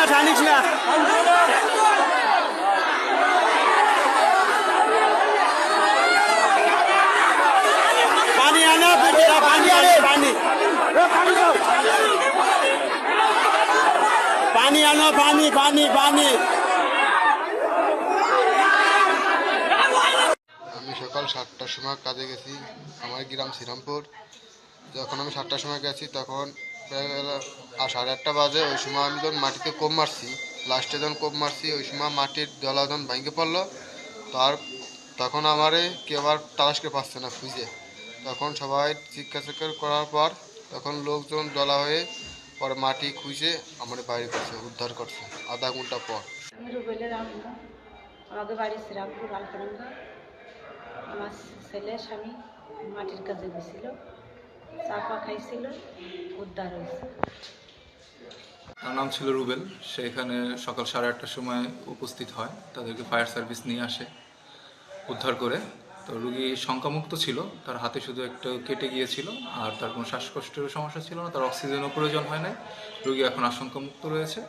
না টানিস না। পানি আনো বেটিরা পানি আনে, পানি। পানি আনো, পানি পানি পানি। আমি সকাল সাতটার সময় কাজে গেছি, আমার গ্রাম শ্রীরামপুর। যখন আমি সাতটার সময় গেছি, তখন আর সাড়ে আটটা বাজে, ওই সময় আমি যখন মাটিতে কোপ মারছি, লাস্টে যখন কোপ মারছি, ওই সময় মাটির দলা যখন ভেঙে পড়ল, তার তখন আমারে কেউ আবার তালাশকে পাচ্ছে না খুঁজে। তখন সবাই চিৎকার চিৎকার করার পর, তখন লোকজন দলা হয়ে পরে মাটি খুঁজে আমার বাইরে করছে, উদ্ধার করছে, আধা ঘণ্টা পর। আমি আমাদের বাড়ি শ্রীরামপুর আলকানন্দা আমার ছেলে, স্বামী মাটির কাজে গেছিল। চাপা খাইছিল, উদ্ধার হয়েছে তার নাম ছিল রুবেল। সে এখানে সকাল সাড়ে আটটার সময় উপস্থিত হয়। তাদেরকে ফায়ার সার্ভিস নিয়ে আসে উদ্ধার করে। তো রুগী শঙ্কামুক্ত ছিল। তার হাতে শুধু একটু কেটে গিয়েছিল আর তার কোনো শ্বাসকষ্টের সমস্যা ছিল না। তার অক্সিজেনও প্রয়োজন হয় নাই। রুগী এখন আশঙ্কামুক্ত রয়েছে।